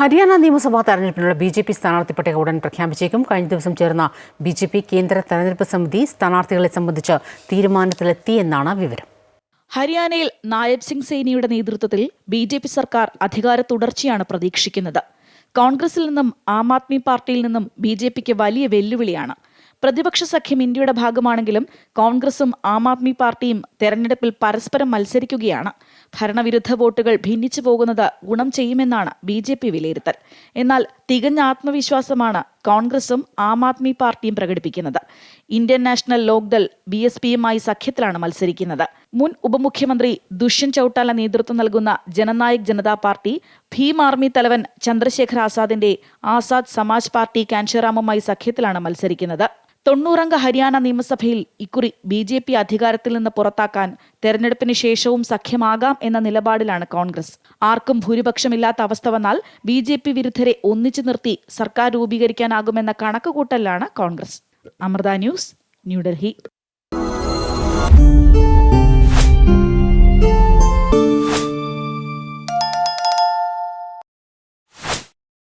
ഹരിയാന നിയമസഭാ തെരഞ്ഞെടുപ്പിനുള്ള B J P സ്ഥാനാർത്ഥി പട്ടിക ഉടൻ പ്രഖ്യാപിച്ചേക്കും. കഴിഞ്ഞ ദിവസം ചേർന്ന ബി ജെ പി കേന്ദ്ര തെരഞ്ഞെടുപ്പ് സമിതി സ്ഥാനാർത്ഥികളെ സംബന്ധിച്ച് തീരുമാനത്തിലെത്തിയെന്നാണ് വിവരം. ഹരിയാനയിൽ നായബ് സിംഗ് സേനിയുടെ നേതൃത്വത്തിൽ ബി ജെ പി സർക്കാർ അധികാര തുടർച്ചയാണ് പ്രതീക്ഷിക്കുന്നത്. കോൺഗ്രസിൽ നിന്നും ആം ആദ്മി പാർട്ടിയിൽ നിന്നും ബി ജെ പിക്ക് വലിയ വെല്ലുവിളിയാണ്. പ്രതിപക്ഷ സഖ്യം ഇന്ത്യയുടെ ഭാഗമാണെങ്കിലും കോൺഗ്രസും ആം ആദ്മി പാർട്ടിയും തെരഞ്ഞെടുപ്പിൽ പരസ്പരം മത്സരിക്കുകയാണ്. ഭരണവിരുദ്ധ വോട്ടുകൾ ഭിന്നിച്ചു പോകുന്നത് ഗുണം ചെയ്യുമെന്നാണ് ബി ജെ പി വിലയിരുത്തൽ. എന്നാൽ തികഞ്ഞ ആത്മവിശ്വാസമാണ് കോൺഗ്രസും ആം ആദ്മി പാർട്ടിയും പ്രകടിപ്പിക്കുന്നത്. Indian national Lokdal B S പിയുമായി സഖ്യത്തിലാണ് മത്സരിക്കുന്നത്. മുൻ ഉപമുഖ്യമന്ത്രി ദുഷ്യന്ത് ചൌട്ടാല നേതൃത്വം നൽകുന്ന ജനനായക് ജനതാ പാർട്ടി ഭീം ആർമി തലവൻ ചന്ദ്രശേഖർ ആസാദിന്റെ ആസാദ് സമാജ് പാർട്ടി കാൻഷറാമുമായി സഖ്യത്തിലാണ് മത്സരിക്കുന്നത്. തൊണ്ണൂറംഗ ഹരിയാന നിയമസഭയിൽ ഇക്കുറി ബി ജെ പി അധികാരത്തിൽ നിന്ന് പുറത്താക്കാൻ തെരഞ്ഞെടുപ്പിന് ശേഷവും സഖ്യമാകാം എന്ന നിലപാടിലാണ് കോൺഗ്രസ്. ആർക്കും ഭൂരിപക്ഷമില്ലാത്ത അവസ്ഥ വന്നാൽ ബി ജെ പി വിരുദ്ധരെ ഒന്നിച്ചു നിർത്തി സർക്കാർ രൂപീകരിക്കാനാകുമെന്ന കണക്കുകൂട്ടലിലാണ് കോൺഗ്രസ്. അമൃത ന്യൂസ് ന്യൂഡൽഹി